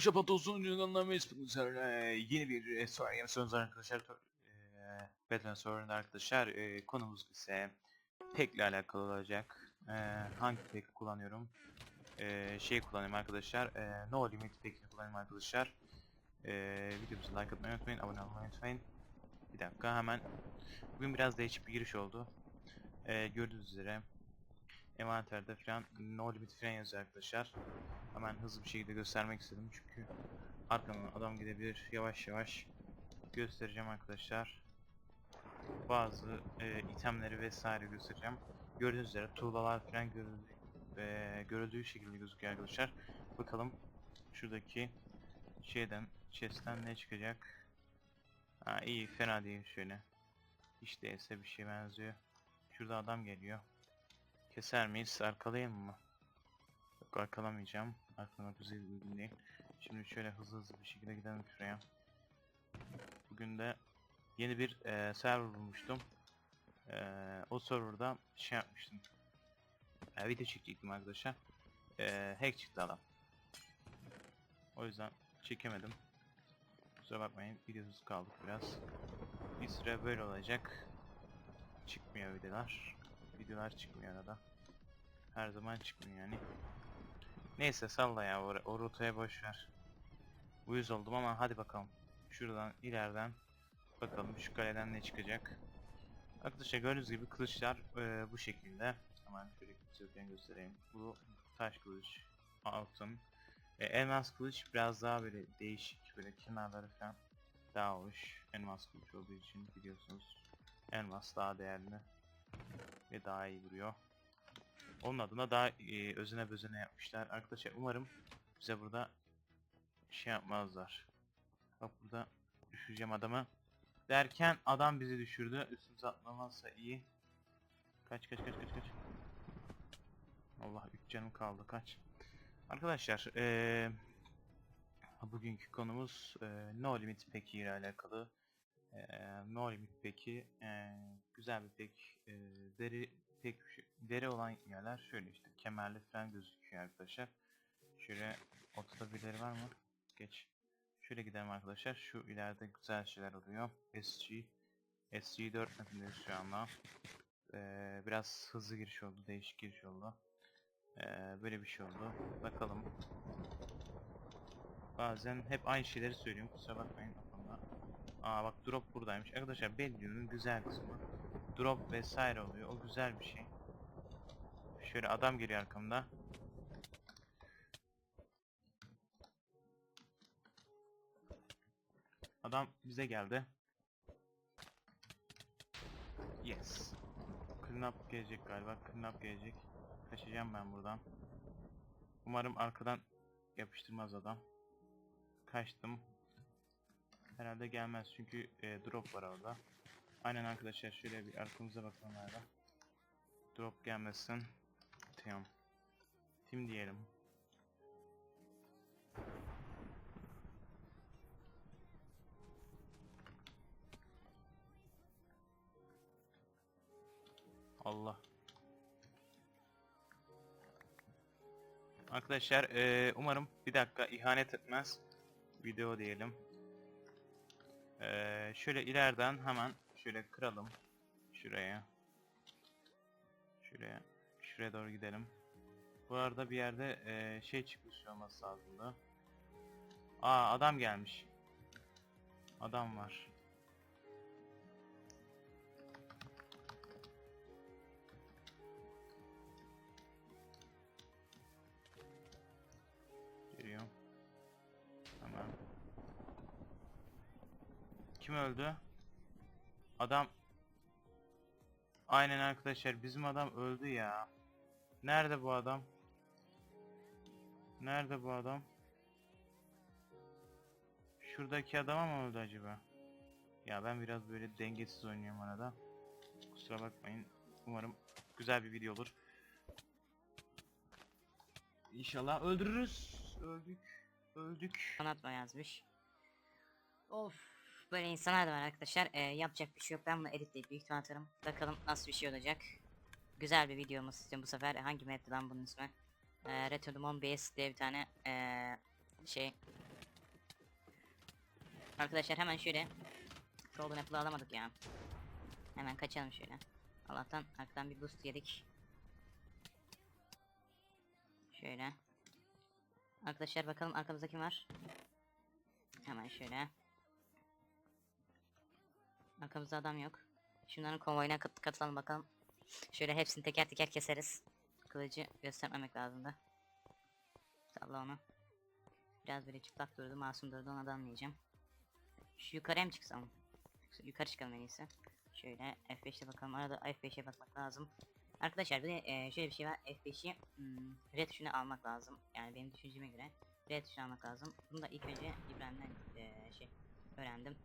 Şapat olsun Yunan'dan ve Spinner'la yeni bir e, soru yeni sorunuz arkadaşlar. Eee Batman sorununda arkadaşlar e, konumuz ise pack ile alakalı olacak. E, hangi pack kullanıyorum? E, şey kullanıyorum arkadaşlar. E, no limit pack'ini kullanıyorum arkadaşlar. E, videomuzu like atmayı unutmayın, abone olmayı unutmayın. Bir dakika hemen. Bugün biraz değişik bir giriş oldu. E, gördüğünüz üzere envanterde falan no limit falan yazıyor arkadaşlar. Hemen hızlı bir şekilde göstermek istedim çünkü arkamdan adam gidebilir. Yavaş yavaş göstereceğim arkadaşlar. Bazı e, itemleri vesaire göstereceğim. Gördüğünüz üzere tuğlalar falan görüldüğü, e, görüldüğü şekilde gözüküyor arkadaşlar. Bakalım şuradaki şeyden, chest'ten ne çıkacak. Ha iyi fena değil şöyle. Hiç değilse bir şey benziyor. Şurada adam geliyor. Keser miyiz? Arkalayayım mı? Yok arkalamayacağım. Arkalama güzel uygun değil. Şimdi şöyle hızlı hızlı bir şekilde gidelim şuraya. Bugün de yeni bir eee server bulmuştum. Eee, o serverda şey yapmıştım. E, video çekecektim arkadaşlar. Eee hack çıktı adam. O yüzden çekemedim. Kusura bakmayın videosuz kaldık biraz. Bir süre böyle olacak. Çıkmıyor videolar. Videolar çıkmıyor arada. Her zaman çıkmıyor yani. Neyse salla ya o, o rotaya boş ver. Uyuz oldum ama hadi bakalım. Şuradan ileriden bakalım şu kaleden ne çıkacak. Arkadaşlar gördüğünüz gibi kılıçlar e, bu şekilde. Hemen şöyle kılıçlarken göstereyim. Bu taş kılıç, altın. E, elmas kılıç biraz daha böyle değişik böyle kenarları falan daha hoş. Elmas kılıç olduğu için biliyorsunuz. Elmas daha değerli ve daha iyi vuruyor. Onun adına daha e, özene bözene yapmışlar. Arkadaşlar umarım bize burada şey yapmazlar. Bak burada düşüreceğim adamı. Derken adam bizi düşürdü. Üstümüze atlamazsa iyi. Kaç kaç kaç kaç kaç. Allah 3 canım kaldı kaç. Arkadaşlar eee bugünkü konumuz eee, No Limit Pack ile alakalı. Eee, no Limit Pack'i eee, güzel bir pack. Eee, deri pek deri olan yerler şöyle işte kemerli falan gözüküyor arkadaşlar. Şöyle ortada birileri var mı? Geç. Şöyle gidelim arkadaşlar. Şu ileride güzel şeyler oluyor. SG SG4 mapindeyiz şu anda. Ee, biraz hızlı giriş oldu. Değişik giriş oldu. Ee, böyle bir şey oldu. Bakalım. Bazen hep aynı şeyleri söylüyorum. Kusura bakmayın. Aa bak drop buradaymış. Arkadaşlar Bedouin'in güzel kısmı. Drop vesaire oluyor. O güzel bir şey. Şöyle adam geliyor arkamda. Adam bize geldi. Yes. Cleanup gelecek galiba. Cleanup gelecek. Kaçacağım ben buradan. Umarım arkadan yapıştırmaz adam. Kaçtım. Herhalde gelmez çünkü e, drop var orada. Aynen arkadaşlar şöyle bir arkamıza bakalım hala. Drop gelmesin. Tamam. Tim diyelim. Allah. Arkadaşlar eee, umarım bir dakika ihanet etmez. Video diyelim. Eee, şöyle ileriden hemen şöyle kıralım. Şuraya. Şuraya. Şuraya doğru gidelim. Bu arada bir yerde eee, şey çıkmış olması lazımdı. Aa adam gelmiş. Adam var. Geliyor. Tamam. Kim öldü? Adam Aynen arkadaşlar bizim adam öldü ya. Nerede bu adam? Nerede bu adam? Şuradaki adama mı öldü acaba? Ya ben biraz böyle dengesiz oynuyorum arada. Kusura bakmayın. Umarım güzel bir video olur. İnşallah öldürürüz. Öldük. Öldük. Anlatma yazmış. Of böyle insanlar da var arkadaşlar. Ee, yapacak bir şey yok. Ben bunu editleyip büyük ihtimal atarım. Bakalım nasıl bir şey olacak. Güzel bir videomuz istiyorum bu sefer. Hangi map'ti lan bunun ismi? Ee, Return to Moon Base diye bir tane ee, şey Arkadaşlar hemen şöyle Golden Apple'ı alamadık ya. Hemen kaçalım şöyle. Allah'tan arkadan bir boost yedik. Şöyle. Arkadaşlar bakalım arkamızda kim var? Hemen şöyle. Arkamızda adam yok. Şunların konvoyuna kat- katılalım bakalım. Şöyle hepsini teker teker keseriz. Kılıcı göstermemek lazım da. Salla onu. Biraz böyle çıplak durdu, masum durdu onu da almayacağım. Şu yukarıya mı çıksam? Yukarı çıkalım en iyisi. Şöyle F5'te bakalım. Arada F5'e bakmak lazım. Arkadaşlar bir de e, şöyle bir şey var. F5'i hmm, red tuşuna almak lazım. Yani benim düşünceme göre red tuşuna almak lazım. Bunu da ilk önce İbrahim'den e, şey öğrendim.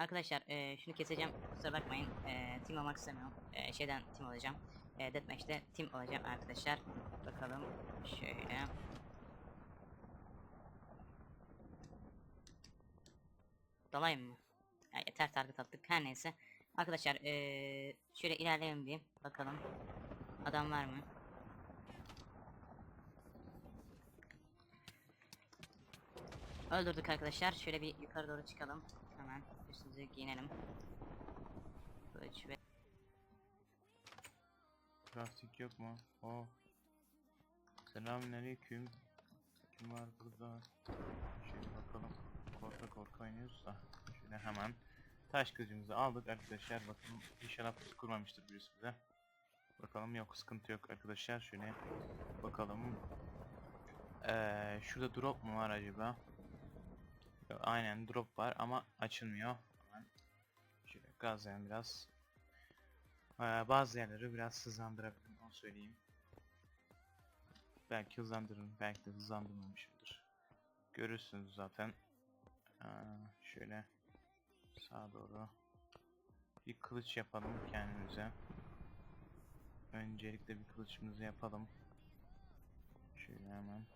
Arkadaşlar e, şunu keseceğim. Kusura bakmayın. E, team olmak istemiyorum. E, şeyden team olacağım. E, Deathmatch'te team olacağım arkadaşlar. Bakalım. Şöyle. Dalayım mı? Ya yeter target attık. Her neyse. Arkadaşlar eee şöyle ilerleyelim bir bakalım. Adam var mı? Öldürdük arkadaşlar. Şöyle bir yukarı doğru çıkalım. Hemen üstümüzü giyinelim. Kılıç ve Plastik yok mu? O. Selamünaleyküm. Kim var burada? Şöyle bakalım. Korka korka oynuyoruz da. Şöyle hemen taş kılıcımızı aldık arkadaşlar. Bakın inşallah pusu kurmamıştır birisi bize. Bakalım yok sıkıntı yok arkadaşlar. Şöyle bakalım. Ee, şurada drop mu var acaba? Aynen drop var ama açılmıyor. Hemen şöyle gazlayalım biraz. Ee, bazı yerleri biraz hızlandırabilirim onu söyleyeyim. Belki hızlandırırım, belki de hızlandırmamışımdır. Görürsünüz zaten. Ee, şöyle sağa doğru bir kılıç yapalım kendimize. Öncelikle bir kılıçımızı yapalım. Şöyle hemen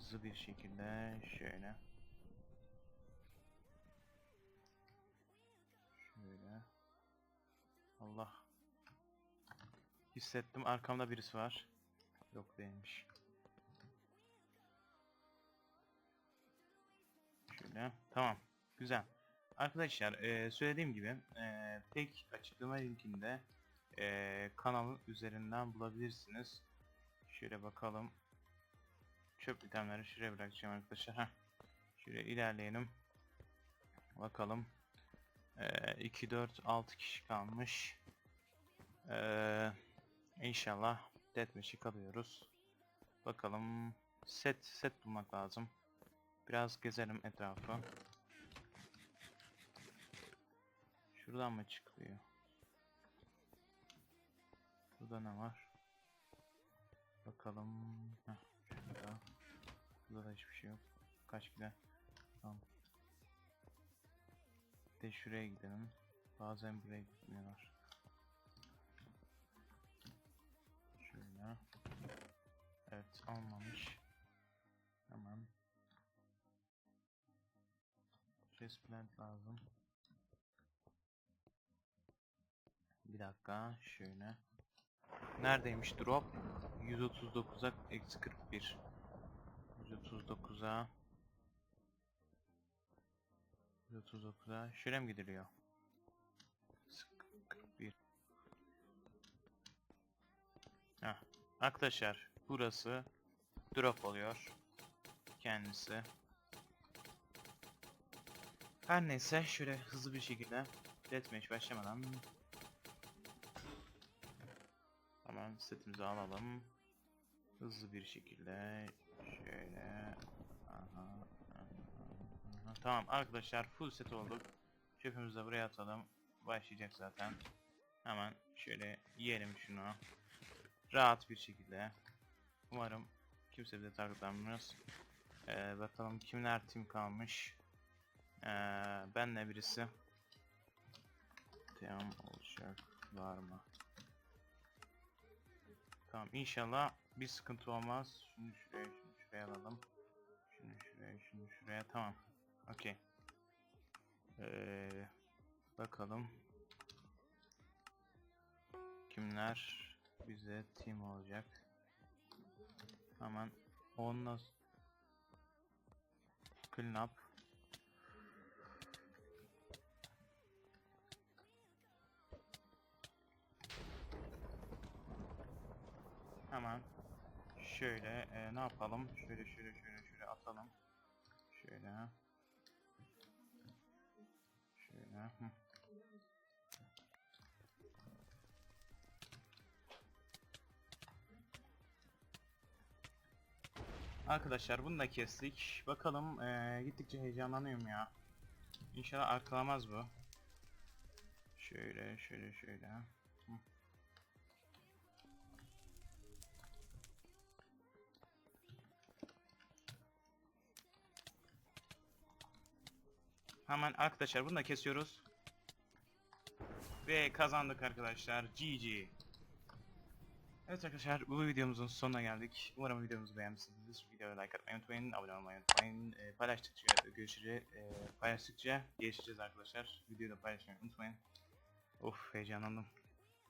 hızlı bir şekilde şöyle. Şöyle. Allah. Hissettim arkamda birisi var. Yok değilmiş. Şöyle. Tamam. Güzel. Arkadaşlar eee, söylediğim gibi eee tek açıklama linkinde eee, kanalın üzerinden bulabilirsiniz. Şöyle bakalım. Çöp itemleri şuraya bırakacağım arkadaşlar. Heh. Şöyle ilerleyelim. Bakalım. Eee 2, 4, 6 kişi kalmış. Eee inşallah deathmatch'i kalıyoruz. Bakalım set set bulmak lazım. Biraz gezelim etrafı. Şuradan mı çıkılıyor? Burada ne var? Bakalım. Heh, şurada. Burada da hiçbir şey yok. Kaç gider? Tamam. De şuraya gidelim. Bazen buraya gitmiyorlar. Şöyle. Evet almamış. Hemen. Chestplate lazım. Bir dakika şöyle. Neredeymiş drop? 139'a eksi 41. 139'a 139'a şöyle mi gidiliyor? 41. Heh. Arkadaşlar burası drop oluyor. Kendisi. Her neyse şöyle hızlı bir şekilde deathmatch başlamadan hemen setimizi alalım. Hızlı bir şekilde şöyle aha, aha, aha. Tamam arkadaşlar full set olduk. Çöpümüzü de buraya atalım. Başlayacak zaten. Hemen şöyle yiyelim şunu. Rahat bir şekilde. Umarım kimse bize targetlanmaz. Ee, bakalım kimler tim kalmış. Ee, benle birisi. Tamam olacak var mı? Tamam inşallah bir sıkıntı olmaz. Şunu şuraya, şunu şuraya alalım. Şunu şuraya, şunu şuraya. Tamam. Okey. Ee, bakalım. Kimler bize team olacak? Hemen onunla Clean up. Hemen şöyle e, ne yapalım? Şöyle şöyle şöyle şöyle atalım. Şöyle. Şöyle. hı. Arkadaşlar bunu da kestik. Bakalım eee, gittikçe heyecanlanıyorum ya. İnşallah arkalamaz bu. Şöyle şöyle şöyle. Hemen arkadaşlar bunu da kesiyoruz. Ve kazandık arkadaşlar. GG. Evet arkadaşlar bu videomuzun sonuna geldik. Umarım videomuzu beğenmişsinizdir. Videoya like atmayı unutmayın, abone olmayı unutmayın. Ee, paylaştıkça görüşeceğiz, e, paylaştıkça gelişeceğiz arkadaşlar. Videoyu da paylaşmayı unutmayın. Of heyecanlandım.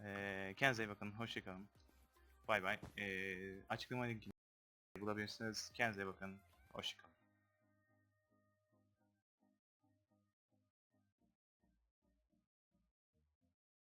Ee, kendinize iyi bakın, hoşçakalın. Bay bay. Ee, açıklama linkini bulabilirsiniz. Kendinize iyi bakın, hoşçakalın.